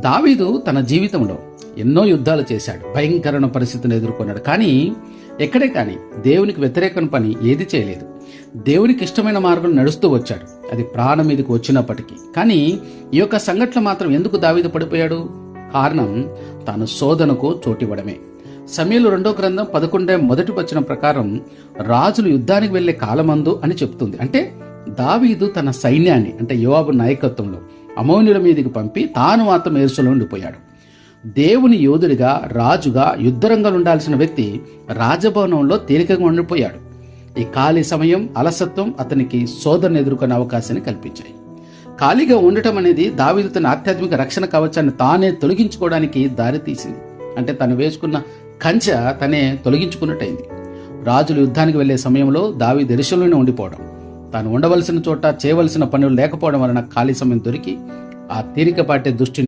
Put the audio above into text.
దావీదు తన జీవితంలో ఎన్నో యుద్ధాలు చేశాడు భయంకరమైన పరిస్థితిని ఎదుర్కొన్నాడు. కానీ ఎక్కడే కానీ దేవునికి వ్యతిరేకం పని ఏది చేయలేదు. దేవునికి ఇష్టమైన మార్గం నడుస్తూ వచ్చాడు. అది ప్రాణం మీదకి వచ్చినప్పటికీ. కానీ ఈ యొక్క సంఘటన మాత్రం ఎందుకు దావీదు పడిపోయాడు? కారణం తాను శోధనకు చోటివ్వడమే. సమయంలో రెండో గ్రంథం పదకొండే మొదటి వచ్చిన ప్రకారం రాజులు యుద్ధానికి వెళ్ళే కాలమందు అని చెప్తుంది. అంటే దావీదు తన సైన్యాన్ని అంటే యోవాబు నాయకత్వంలో అమౌనుల మీదకి పంపి తాను మాత్రం ఎరుసలో ఉండిపోయాడు. దేవుని యోధుడిగా రాజుగా యుద్ధరంగంలో ఉండాల్సిన వ్యక్తి రాజభవనంలో తేలికగా ఉండిపోయాడు. ఈ ఖాళీ సమయం అలసత్వం అతనికి శోధన ఎదుర్కొనే అవకాశాన్ని కల్పించాయి. ఖాళీగా ఉండటం అనేది దావీదు తన ఆధ్యాత్మిక రక్షణ కవచాన్ని తానే తొలగించుకోవడానికి దారితీసింది అంటే తను వేసుకున్న కంచె తనే తొలగించుకున్నట్టయింది. రాజులు యుద్ధానికి వెళ్ళే సమయంలో దావీ దర్శనంలోనే ఉండిపోవడం. తాను ఉండవలసిన చోట చేయవలసిన పనులు లేకపోవడం వలన ఖాళీ సమయం దొరికి ఆ తీరికపాటే దృష్టిని